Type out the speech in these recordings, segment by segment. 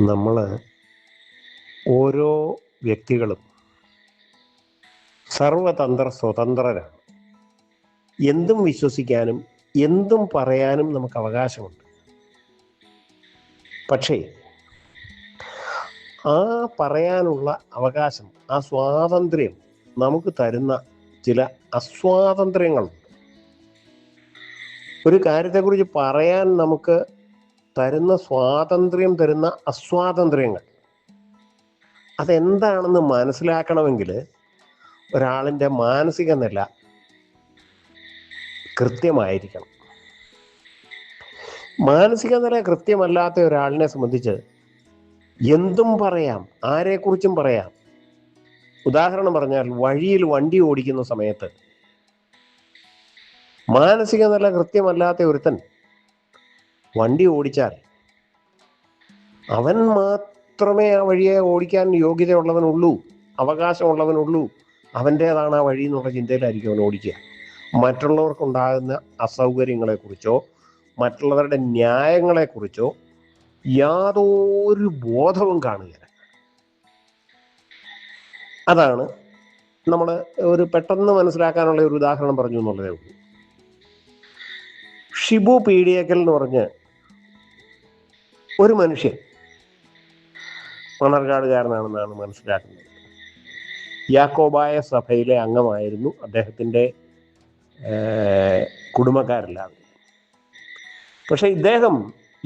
നമ്മൾ ഓരോ വ്യക്തികളും സർവതന്ത്ര സ്വതന്ത്രരാണ്. എന്തും വിശ്വസിക്കാനും എന്തും പറയാനും നമുക്ക് അവകാശമുണ്ട്. പക്ഷേ ആ പറയാനുള്ള അവകാശം ആ സ്വാതന്ത്ര്യം നമുക്ക് തരുന്ന ചില അസ്വാതന്ത്ര്യങ്ങളുണ്ട്. ഒരു കാര്യത്തെക്കുറിച്ച് പറയാൻ നമുക്ക് തരുന്ന സ്വാതന്ത്ര്യം തരുന്ന അസ്വാതന്ത്ര്യങ്ങൾ. അതെന്താണെന്ന് മനസ്സിലാക്കണമെങ്കിൽ ഒരാളിന്റെ മാനസിക നില കൃത്യമായിരിക്കണം. മാനസിക നില കൃത്യമല്ലാത്ത ഒരാളിനെ സംബന്ധിച്ച് എന്തും പറയാം ആരെക്കുറിച്ചും പറയാം. ഉദാഹരണം പറഞ്ഞാൽ വഴിയിൽ വണ്ടി ഓടിക്കുന്ന സമയത്ത് മാനസിക നില കൃത്യമല്ലാത്ത ഒരുത്തൻ വണ്ടി ഓടിച്ചാൽ അവൻ മാത്രമേ ആ വഴിയെ ഓടിക്കാൻ യോഗ്യതയുള്ളവനുള്ളൂ അവകാശമുള്ളവനുള്ളൂ. അവന്റേതാണ് ആ വഴി എന്നുള്ള ചിന്തയിലായിരിക്കും അവൻ ഓടിക്കുക. മറ്റുള്ളവർക്കുണ്ടാകുന്ന അസൗകര്യങ്ങളെക്കുറിച്ചോ മറ്റുള്ളവരുടെ ന്യായങ്ങളെക്കുറിച്ചോ യാതൊരു ബോധവും കാണുകയില്ല. അതാണ് നമ്മൾ ഒരു പെട്ടെന്ന് മനസ്സിലാക്കാനുള്ള ഒരു ഉദാഹരണം പറഞ്ഞു എന്നുള്ളതേ ഉള്ളൂ. ഷിബു പീഡിയക്കൽ എന്ന് പറഞ്ഞ് ഒരു മനുഷ്യൻ മണർകാടുകാരനാണെന്നാണ് മനസ്സിലാക്കുന്നത്. യാക്കോബായ സഭയിലെ അംഗമായിരുന്നു അദ്ദേഹത്തിന്റെ കുടുംബക്കാരെല്ലാവരും. പക്ഷെ ഇദ്ദേഹം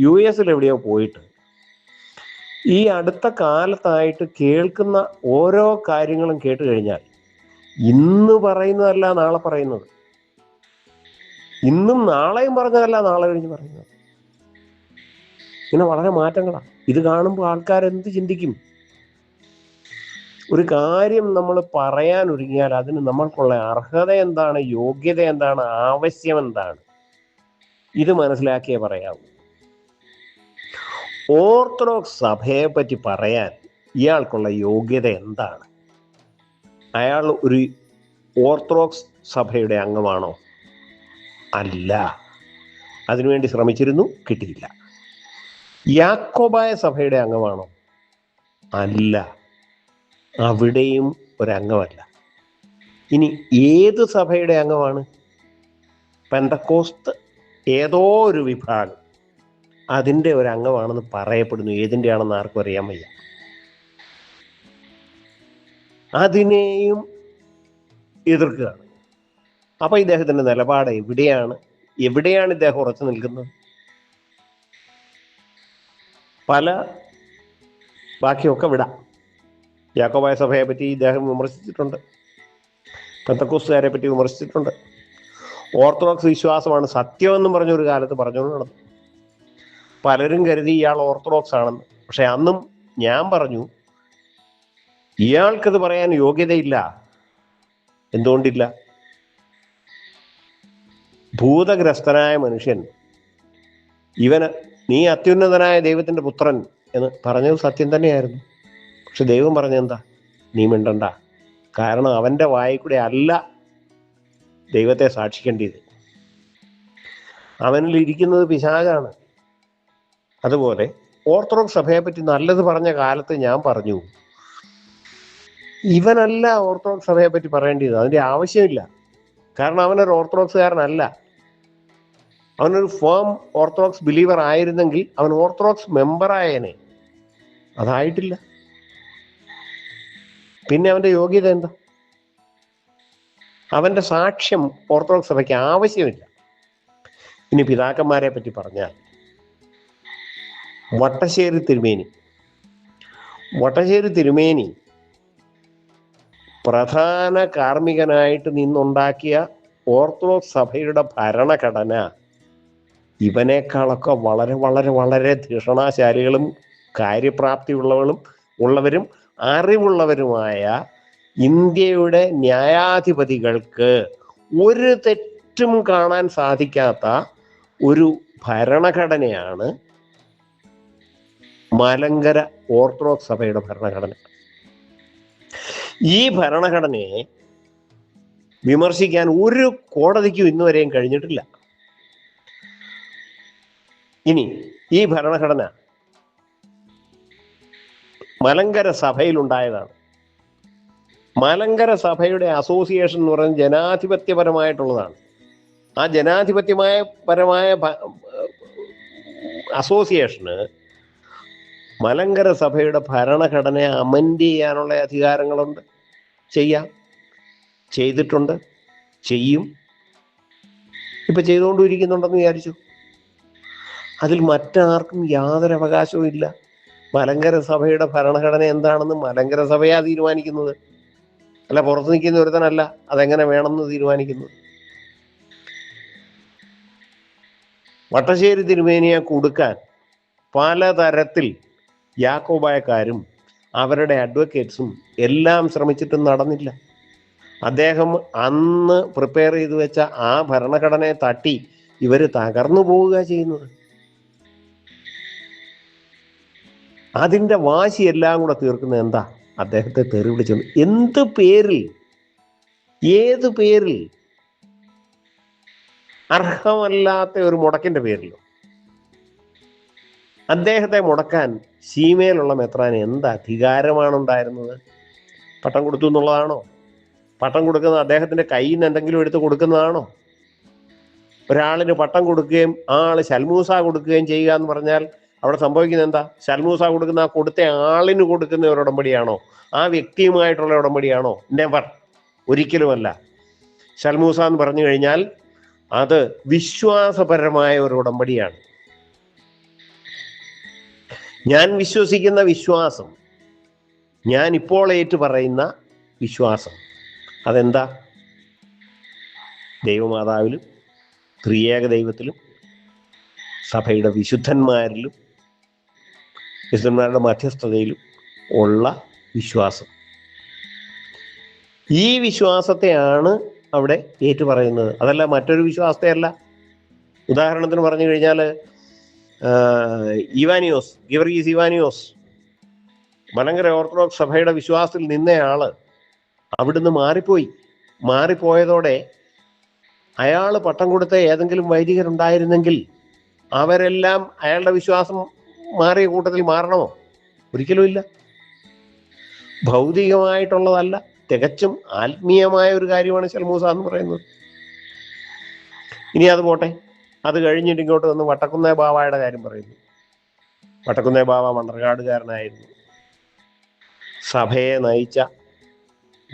യു എസിൽ എവിടെയോ പോയിട്ട് ഈ അടുത്ത കാലത്തായിട്ട് കേൾക്കുന്ന ഓരോ കാര്യങ്ങളും കേട്ട് കഴിഞ്ഞാൽ ഇന്ന് പറയുന്നതല്ല നാളെ പറയുന്നത്. ഇന്നും നാളെയും പറഞ്ഞതല്ല നാളെ കഴിഞ്ഞ് പറയുന്നത്. ഇങ്ങനെ വളരെ മാറ്റങ്ങളാണ് ഇത് കാണുമ്പോൾ ആൾക്കാർ എന്ത് ചിന്തിക്കും? ഒരു കാര്യം നമ്മൾ പറയാൻ ഒരുങ്ങിയാൽ അതിന് നമ്മൾക്കുള്ള അർഹത എന്താണ് യോഗ്യത എന്താണ് ആവശ്യം എന്താണ്? ഇത് മനസ്സിലാക്കിയേ പറയാവൂ. ഓർത്തഡോക്സ് സഭയെ പറ്റി പറയാൻ ഇയാൾക്കുള്ള യോഗ്യത എന്താണ്? അയാൾ ഒരു ഓർത്തഡോക്സ് സഭയുടെ അംഗമാണോ? അല്ല. അതിനുവേണ്ടി ശ്രമിച്ചിരുന്നു കിട്ടിയില്ല. യാക്കോബായ സഭയുടെ അംഗമാണോ? അല്ല. അവിടെയും ഒരംഗമല്ല ഇനി ഏത് സഭയുടെ അംഗമാണ്? പെന്തക്കോസ്ത് ഏതോ ഒരു വിഭാഗം. അതിന്റെ ഒരു അംഗമാണെന്ന് പറയപ്പെടുന്നു. ഏതിന്റെ ആണെന്ന് ആർക്കും അറിയാൻ വയ്യ. അതിനെയും എതിർക്കുകയാണ്. അപ്പൊ ഇദ്ദേഹത്തിന്റെ നിലപാട് എവിടെയാണ്? എവിടെയാണ് ഇദ്ദേഹം ഉറച്ചു നിൽക്കുന്നത്? പല ബാക്കിയൊക്കെ വിടാം. യാക്കോബായ സഭയെ പറ്റി ഇദ്ദേഹം വിമർശിച്ചിട്ടുണ്ട്. പെന്തക്കോസുകാരെ പറ്റി വിമർശിച്ചിട്ടുണ്ട്. ഓർത്തഡോക്സ് വിശ്വാസമാണ് സത്യമെന്നും പറഞ്ഞൊരു കാലത്ത് പറഞ്ഞുകൊണ്ട് നടന്നു. പലരും കരുതി ഇയാൾ ഓർത്തഡോക്സ് ആണെന്ന്. പക്ഷെ അന്നും ഞാൻ പറഞ്ഞു ഇയാൾക്കത് പറയാൻ യോഗ്യതയില്ല. എന്തുകൊണ്ടില്ല? ഭൂതഗ്രസ്തനായ മനുഷ്യൻ ഇവന് നീ അത്യുന്നതനായ ദൈവത്തിന്റെ പുത്രൻ എന്ന് പറഞ്ഞത് സത്യം തന്നെയായിരുന്നു. പക്ഷെ ദൈവം പറഞ്ഞെന്താ നീ മിണ്ടണ്ട. കാരണം അവന്റെ വായിൽ കൂടെ അല്ല ദൈവത്തെ സാക്ഷിക്കേണ്ടത്. അവനിൽ ഇരിക്കുന്നത് പിശാചാണ്. അതുപോലെ ഓർത്തഡോക്സ് പറ്റി നല്ലത് പറഞ്ഞ കാലത്ത് ഞാൻ പറഞ്ഞു. ഇവനല്ല ഓർത്തഡോക്സ് സഭയെ പറ്റി പറയേണ്ടത്. അതിന്റെ ആവശ്യമില്ല. കാരണം അവനൊരു ഓർത്തഡോക്സുകാരനല്ല. അവനൊരു ഫേം ഓർത്തഡോക്സ് ബിലീവർ ആയിരുന്നെങ്കിൽ അവൻ ഓർത്തഡോക്സ് മെമ്പർ ആയേനെ. അതായിട്ടില്ല. പിന്നെ അവന്റെ യോഗ്യത എന്താ? അവന്റെ സാക്ഷ്യം ഓർത്തഡോക്സ് സഭയ്ക്ക് ആവശ്യമില്ല. ഇനി പിതാക്കന്മാരെ പറ്റി പറഞ്ഞാൽ വട്ടശ്ശേരി തിരുമേനി. വട്ടശ്ശേരി തിരുമേനി പ്രധാന കാർമ്മികനായിട്ട് നിന്നുണ്ടാക്കിയ ഓർത്തഡോക്സ് സഭയുടെ ഭരണഘടന ഇവനേക്കാളൊക്കെ വളരെ വളരെ വളരെ ധിഷണാശാലികളും കാര്യപ്രാപ്തിയുള്ളവരും ഉള്ളവരും അറിവുള്ളവരുമായ ഇന്ത്യയുടെ ന്യായാധിപതികൾക്ക് ഒരു തെറ്റും കാണാൻ സാധിക്കാത്ത ഒരു ഭരണഘടനയാണ് മലങ്കര ഓർത്തഡോക്സ് സഭയുടെ ഭരണഘടന. ഈ ഭരണഘടനയെ വിമർശിക്കാൻ ഒരു കോടതിക്കും ഇന്നുവരെയും കഴിഞ്ഞിട്ടില്ല. ഇനി ഈ ഭരണഘടന മലങ്കര സഭയിലുണ്ടായതാണ്. മലങ്കര സഭയുടെ അസോസിയേഷൻ എന്ന് പറയുന്നത് ജനാധിപത്യപരമായിട്ടുള്ളതാണ്. ആ ജനാധിപത്യമായ പരമായ അസോസിയേഷന് മലങ്കര സഭയുടെ ഭരണഘടനയെ അമെൻഡ് ചെയ്യാനുള്ള അധികാരങ്ങളുണ്ട്. ചെയ്യാം. ചെയ്തിട്ടുണ്ട്. ചെയ്യും. ഇപ്പൊ ചെയ്തുകൊണ്ടിരിക്കുന്നുണ്ടെന്ന് വിചാരിച്ചു. അതിൽ മറ്റാർക്കും യാതൊരു അവകാശവും ഇല്ല. മലങ്കര സഭയുടെ ഭരണഘടന എന്താണെന്ന് മലങ്കര സഭയാ തീരുമാനിക്കുന്നത്. അല്ല പുറത്ത് നിൽക്കുന്ന ഒരുത്തനല്ല അതെങ്ങനെ വേണമെന്ന് തീരുമാനിക്കുന്നത്? വട്ടശ്ശേരി തിരുമേനിയെ കൊടുക്കാൻ പലതരത്തിൽ യാക്കോബായക്കാരും അവരുടെ അഡ്വക്കേറ്റ്സും എല്ലാം ശ്രമിച്ചിട്ടും നടന്നില്ല. അദ്ദേഹം അന്ന് പ്രിപ്പയർ ചെയ്തു വെച്ച ആ ഭരണഘടനയെ തട്ടി ഇവർ തകർന്നു പോവുക ചെയ്യുന്നത്. അതിന്റെ വാശി എല്ലാം കൂടെ തീർക്കുന്നത് എന്താ? അദ്ദേഹത്തെ തെറി വിളിച്ചു എന്ത് പേരിൽ ഏത് പേരിൽ? അർഹമല്ലാത്ത ഒരു മുടക്കിന്റെ പേരിലോ? അദ്ദേഹത്തെ മുടക്കാൻ സീമയിലുള്ള മെത്രാൻ എന്ത് അധികാരമാണ് ഉണ്ടായിരുന്നത്? പട്ടം കൊടുത്തു എന്നുള്ളതാണോ? പട്ടം കൊടുക്കുന്നത് അദ്ദേഹത്തിന്റെ കയ്യിൽ നിന്ന് എന്തെങ്കിലും എടുത്ത് കൊടുക്കുന്നതാണോ? ഒരാളിന് പട്ടം കൊടുക്കുകയും ആ ആൾ ശൽമൂസ കൊടുക്കുകയും ചെയ്യുക എന്ന് പറഞ്ഞാൽ അവിടെ സംഭവിക്കുന്നത് എന്താ? ശൽമൂസ കൊടുക്കുന്ന ആ കൊടുത്ത ആളിന് കൊടുക്കുന്ന ഒരു ഉടമ്പടിയാണോ? ആ വ്യക്തിയുമായിട്ടുള്ള ഉടമ്പടിയാണോ? നെവർ ഒരിക്കലുമല്ല. ശൽമൂസ എന്ന് പറഞ്ഞു കഴിഞ്ഞാൽ അത് വിശ്വാസപരമായ ഒരു ഉടമ്പടിയാണ്. ഞാൻ വിശ്വസിക്കുന്ന വിശ്വാസം ഞാൻ ഇപ്പോൾ ഏറ്റു പറയുന്ന വിശ്വാസം അതെന്താ? ദൈവമാതാവിലും ത്രിയേക ദൈവത്തിലും സഭയുടെ വിശുദ്ധന്മാരിലും വിശുദ്ധന്മാരുടെ മധ്യസ്ഥതയിലും ഉള്ള വിശ്വാസം. ഈ വിശ്വാസത്തെയാണ് അവിടെ ഏറ്റുപറയുന്നത്. അതല്ല മറ്റൊരു വിശ്വാസത്തെയല്ല. ഉദാഹരണത്തിന് പറഞ്ഞു കഴിഞ്ഞാൽ ഇവാനിയോസ് ഗിവർഗീസ് ഇവാനിയോസ് മലങ്കര ഓർത്തഡോക്സ് സഭയുടെ വിശ്വാസത്തിൽ നിന്നയാൾ അവിടുന്ന് മാറിപ്പോയി. മാറിപ്പോയതോടെ അയാൾ പട്ടം കൊടുത്ത ഏതെങ്കിലും വൈദികരുണ്ടായിരുന്നെങ്കിൽ അവരെല്ലാം അയാളുടെ വിശ്വാസം മാറിയ കൂട്ടത്തിൽ മാറണമോ? ഒരിക്കലും ഇല്ല. ഭൗതികമായിട്ടുള്ളതല്ല തികച്ചും ആത്മീയമായ ഒരു കാര്യമാണ് ശൽമൂസ എന്ന് പറയുന്നത്. ഇനി അത് പോട്ടെ. അത് കഴിഞ്ഞിട്ട് ഇങ്ങോട്ട് വന്ന് വട്ടക്കുന്നേ ബാവയുടെ കാര്യം പറയുന്നു. വട്ടക്കുന്നേ ബാവ മണ്ണർകാടുകാരനായിരുന്നു സഭയെ നയിച്ച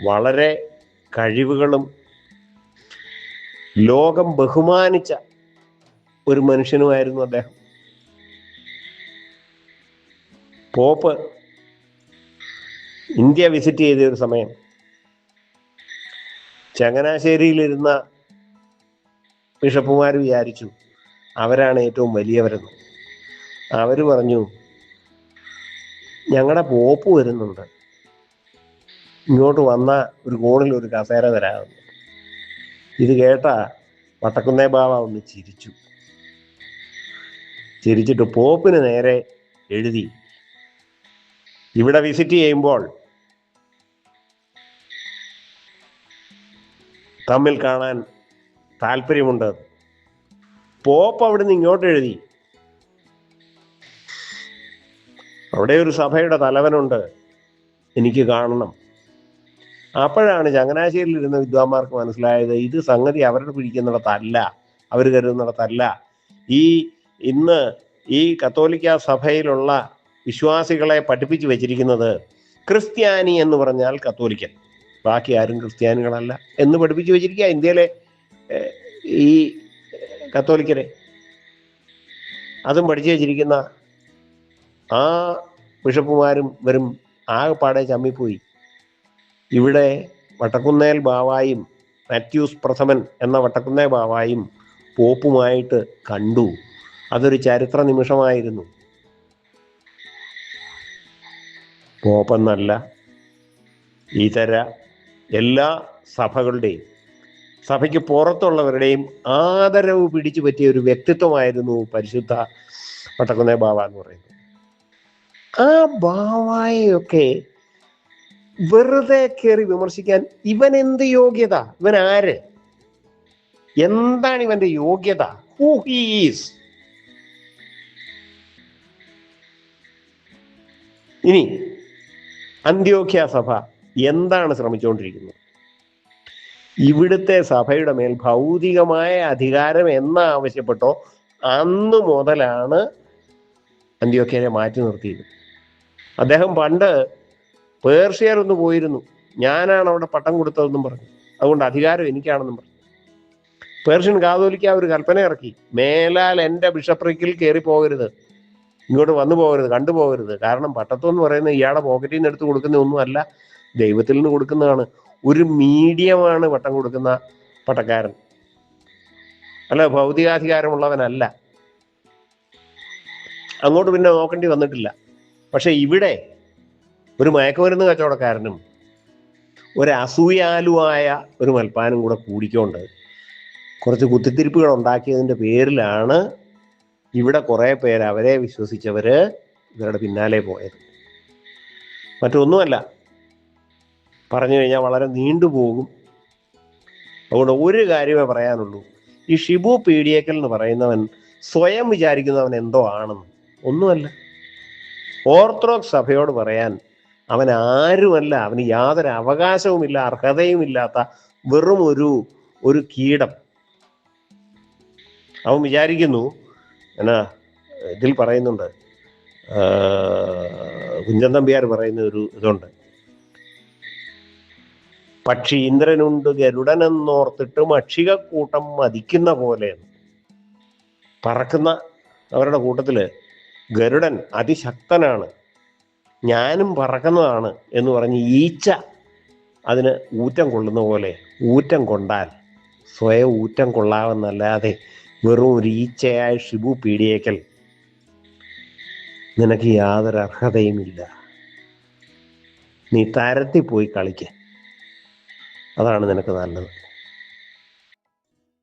വളരെ കഴിവുകളും ലോകം ബഹുമാനിച്ച ഒരു മനുഷ്യനുമായിരുന്നു അദ്ദേഹം. പോപ്പ് ഇന്ത്യ വിസിറ്റ് ചെയ്ത ഒരു സമയം. ചങ്ങനാശ്ശേരിയിലിരുന്ന ബിഷപ്പുമാർ വിചാരിച്ചു അവരാണ് ഏറ്റവും വലിയവരെന്ന്. അവർ പറഞ്ഞു ഞങ്ങളുടെ പോപ്പ് വരുന്നുണ്ട്. ഇങ്ങോട്ട് വന്ന ഒരു കോണിൽ ഒരു കസേര തരാമെന്ന്. ഇത് കേട്ട വട്ടക്കുന്നേ ബാബ ഒന്ന് ചിരിച്ചു. ചിരിച്ചിട്ട് പോപ്പിന് നേരെ എഴുതി. ഇവിടെ വിസിറ്റ് ചെയ്യുമ്പോൾ തമ്മിൽ കാണാൻ താല്പര്യമുണ്ട്. പോപ്പ് അവിടുന്ന് ഇങ്ങോട്ട് എഴുതി. അവിടെ ഒരു സഭയുടെ തലവനുണ്ട്. എനിക്ക് കാണണം. അപ്പോഴാണ് ചങ്ങനാശ്ശേരിയിൽ ഇരുന്ന വിദ്വാൻമാർക്ക് മനസ്സിലായത് ഇത് സംഗതി അവരുടെ പിടിക്കുന്നിടത്തല്ല അവർ കരുതുന്നിടത്തല്ല. ഈ ഇന്ന് ഈ കത്തോലിക്ക സഭയിലുള്ള വിശ്വാസികളെ പഠിപ്പിച്ചു വെച്ചിരിക്കുന്നത് ക്രിസ്ത്യാനി എന്ന് പറഞ്ഞാൽ കത്തോലിക്കൻ. ബാക്കി ആരും ക്രിസ്ത്യാനികളല്ല എന്ന് പഠിപ്പിച്ചു വെച്ചിരിക്കുക ഇന്ത്യയിലെ ഈ കത്തോലിക്കരെ. അതും പഠിച്ചു വെച്ചിരിക്കുന്ന ആ ബിഷപ്പുമാരും വരും ആകെപ്പാടെ ചമ്മിപ്പോയി. ഇവിടെ വട്ടക്കുന്നേൽ ബാവായും മാത്യൂസ് പ്രഥമൻ എന്ന വട്ടക്കുന്നേ ബാവായും പോപ്പുമായിട്ട് കണ്ടു. അതൊരു ചരിത്ര നിമിഷമായിരുന്നു. പോപ്പെന്നല്ല ഇതര എല്ലാ സഭകളുടെയും സഭയ്ക്ക് പുറത്തുള്ളവരുടെയും ആദരവ് പിടിച്ചു പറ്റിയ ഒരു വ്യക്തിത്വമായിരുന്നു പരിശുദ്ധ പട്ടക്കുന്ന ബാവ എന്ന് പറയുന്നത്. ആ ബാവായൊക്കെ വെറുതെ കയറി വിമർശിക്കാൻ ഇവൻ എന്ത് യോഗ്യത? ഇവൻ ആര്? എന്താണ് ഇവന്റെ യോഗ്യത? ഹൂ ഹീസ് ഇനി അന്ത്യോഖ്യ സഭ എന്താണ് ശ്രമിച്ചുകൊണ്ടിരിക്കുന്നത്? ഇവിടുത്തെ സഭയുടെ മേൽ ഭൗതികമായ അധികാരം എന്ന് ആവശ്യപ്പെട്ടോ അന്ന് മുതലാണ് അന്ത്യോഖ്യനെ മാറ്റി നിർത്തിയത് അദ്ദേഹം പണ്ട് പേർഷ്യർ ഒന്ന് പോയിരുന്നു. ഞാനാണ് അവിടെ പട്ടം കൊടുത്തതെന്നും പറഞ്ഞു. അതുകൊണ്ട് അധികാരം എനിക്കാണെന്നും പറഞ്ഞു. പേർഷ്യൻ കാതോലിക്ക ഒരു കൽപ്പന ഇറക്കി. മേലാൽ എന്റെ ബിഷപ്രിക്കിൽ കയറി പോകരുത് ഇങ്ങോട്ട് വന്നു പോകരുത് കണ്ടു പോകരുത്. കാരണം പട്ടത്വം എന്ന് പറയുന്നത് ഇയാളെ പോക്കറ്റിൽ നിന്ന് എടുത്ത് കൊടുക്കുന്ന ഒന്നുമല്ല ദൈവത്തിൽ നിന്ന് കൊടുക്കുന്നതാണ്. ഒരു മീഡിയമാണ് പട്ടം കൊടുക്കുന്ന പട്ടക്കാരൻ. അല്ല ഭൗതികാധികാരമുള്ളവനല്ല. അങ്ങോട്ട് പിന്നെ നോക്കേണ്ടി വന്നിട്ടില്ല. പക്ഷെ ഇവിടെ ഒരു മയക്കുമരുന്ന് കച്ചവടക്കാരനും ഒരു അസൂയാലുവായ ഒരു മൽപ്പാനും കൂടെ കൂടിക്കൊണ്ട് കുറച്ച് കുത്തിത്തിരിപ്പുകൾ ഉണ്ടാക്കിയതിന്റെ പേരിലാണ് ഇവിടെ കുറേ പേര് അവരെ വിശ്വസിച്ചവര് ഇവരുടെ പിന്നാലെ പോയത്. മറ്റൊന്നുമല്ല പറഞ്ഞു കഴിഞ്ഞാൽ വളരെ നീണ്ടുപോകും അതുകൊണ്ട് ഒരു കാര്യമേ പറയാനുള്ളൂ. ഈ ഷിബു പീഡിയക്കൽ എന്ന് പറയുന്നവൻ സ്വയം വിചാരിക്കുന്നവൻ എന്തോ ആണെന്ന്. ഒന്നുമല്ല. ഓർത്തഡോക്സ് സഭയോട് പറയാൻ അവൻ ആരുമല്ല അവന് യാതൊരു അവകാശവുമില്ല അർഹതയുമില്ലാത്ത വെറും ഒരു ഒരു കീടം. അവൻ വിചാരിക്കുന്നു എന്നാ ഇതിൽ പറയുന്നുണ്ട് കുഞ്ചൻ തമ്പിയാർ പറയുന്ന ഒരു ഇതുണ്ട്. പക്ഷി ഇന്ദ്രനുണ്ട് ഗരുഡനെന്നോർത്തിട്ട് മക്ഷികക്കൂട്ടം മതിക്കുന്ന പോലെ പറക്കുന്ന അവരുടെ കൂട്ടത്തിൽ ഗരുഡൻ അതിശക്തനാണ് ഞാനും പറക്കുന്നതാണ് എന്ന് പറഞ്ഞ് ഈച്ച അതിന് ഊറ്റം കൊള്ളുന്ന പോലെ ഊറ്റം കൊണ്ടാൽ സ്വയം ഊറ്റം കൊള്ളാമെന്നല്ലാതെ വെറും ഒരു ഈച്ചയായ ഷിബു പീഡിയേക്കൽ. നിനക്ക് യാതൊരു അർഹതയുമില്ല. നീ തരത്തിൽ പോയി കളിക്ക. അതാണ് നിനക്ക് നല്ലത്.